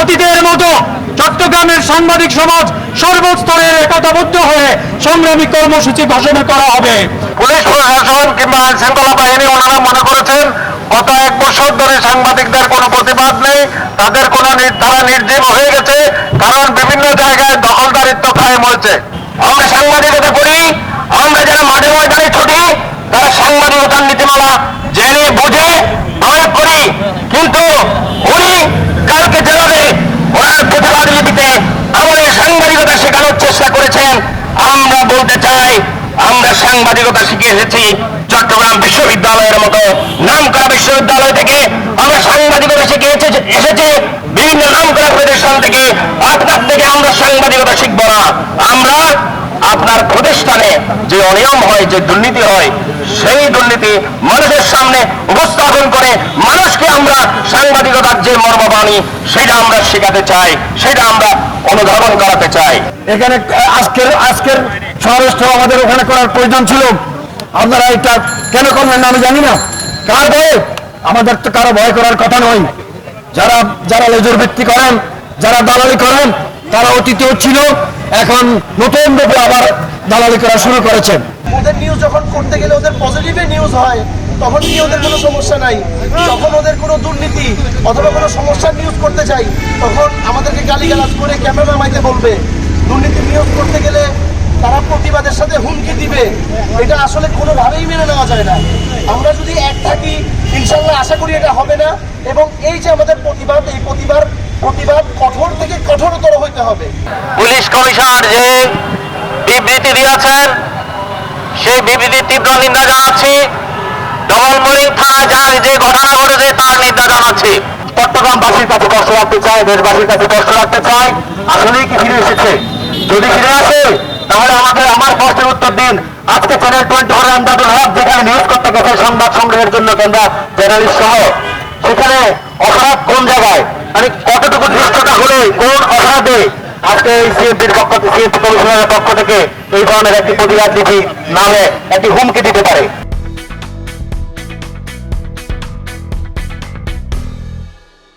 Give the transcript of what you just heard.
অতীতের মতো চট্টগ্রামের সাংবাদিক সমাজ সর্বস্তরের একতাবদ্ধ হয়ে সংগ্রামী কর্মসূচি ঘোষণা করা হবে। পুলিশ প্রশাসন কিংবা আইন শৃঙ্খলা বাহিনী ওনারা মনে করেছেন, গত এক বছর ধরে সাংবাদিকদের কোনো প্রতিবাদ নেই, তাদের কোনো তারা নির্জীব হয়ে গেছে, কারণ বিভিন্ন জায়গায় দখলদারিত্ব কায়েম হয়েছে। আমরা সাংবাদিকতা করি, আমরা যারা মাঠে ময়দানে ছুটি, তারা সাংবাদিকতার নীতিমালা জেনে, বুঝে, প্রয়োগ করি। কিন্তু করেছেন। আমরা বলতে চাই, আমরা সাংবাদিকতা শিখে এসেছি চট্টগ্রাম বিশ্ববিদ্যালয়ের মতো নাম করা বিশ্ববিদ্যালয় থেকে। আমরা সাংবাদিকতা শিখে এসেছি- বিভিন্ন নাম করা প্রতিষ্ঠান থেকে। আপনার থেকে আমরা সাংবাদিকতা শিখব না আমরা আপনার প্রতিষ্ঠানে যে অনিয়ম হয়, যে দুর্নীতি হয়, সেই দুর্নীতি মানুষের সামনে উপস্থাপন করে মানুষকে আমরা সাংবাদিকতার যে মর্মবাণী, সেটা আমরা শেখাতে চাই, সেটা আমরা অনুধাবন করাতে চাই। এখানে, আজকের আজকের সমাবেশটা আমাদের ওখানে করার প্রয়োজন ছিল। আপনারা এটা কেন করবেন না আমি জানি না। কার ভয়ে? আমাদের তো কারও ভয় করার কথা নয়। যারা যারা লেজুর ভিত্তি করেন, যারা দালালি করেন, তারা অতীতেও ছিল। এখন নতুন রূপে আবার দালালি করা শুরু করেছেন। ওদের নিউজ যখন করতে গেলে ওদের পজিটিভে নিউজ হয়, তখন নিয়ে ওদের কোনো সমস্যা নাই। যখন ওদের কোনো দুর্নীতি অথবা কোনো সমস্যার নিউজ করতে চাই, তখন আমাদেরকে গালিগালাজ করে ক্যামেরা নামাইতে বলবে। দুর্নীতি নিয়োগ করতে গেলে তারা প্রতিবাদের সাথে হুমকি দিবে। এটা আসলে কোনোভাবেই মেনে নেওয়া যায় না। আমরা যদি এক থাকি ইনশাল্লাহ আশা করি এটা হবে না। এবং এই যে আমাদের প্রতিবাদ, এই প্রতিবাদ প্রতিবাদ কঠোর থেকে কঠোরতর হইতে হবে। পুলিশ কমিশনার যে বিবৃতি দিয়েছেন সেই বিবৃতির তীব্র নিন্দা জানাচ্ছি। ডবলমুড়ি থানা যার যে ঘটনা ঘটেছে তার নিন্দা জানাচ্ছি। চট্টগ্রামবাসীর কাছে কষ্ট রাখতে চাই দেশবাসীর কাছে কষ্ট রাখতে চাই আসলেই কি ফিরে এসেছে? যদি ফিরে আসে তাহলে আমাকে আমার প্রশ্নের উত্তর দিন। আজকে channel twenty four Amdadul Haque যেখানে নিউজ করতে গেছে সংবাদ সংগ্রহের জন্য কেন্দ্রা জার্নালিস্ট সহ। সেখানে অপরাধ কোন জায়গায়? মানে কতটুকু দৃষ্টতা হলে কোন অপরাধে আজকে এই সিএমপির পক্ষ থেকে, সিএমপি কমিশনারের পক্ষ থেকে এই ধরনের একটি প্রতিবাদ নীতি নামে একটি হুমকি দিতে পারে।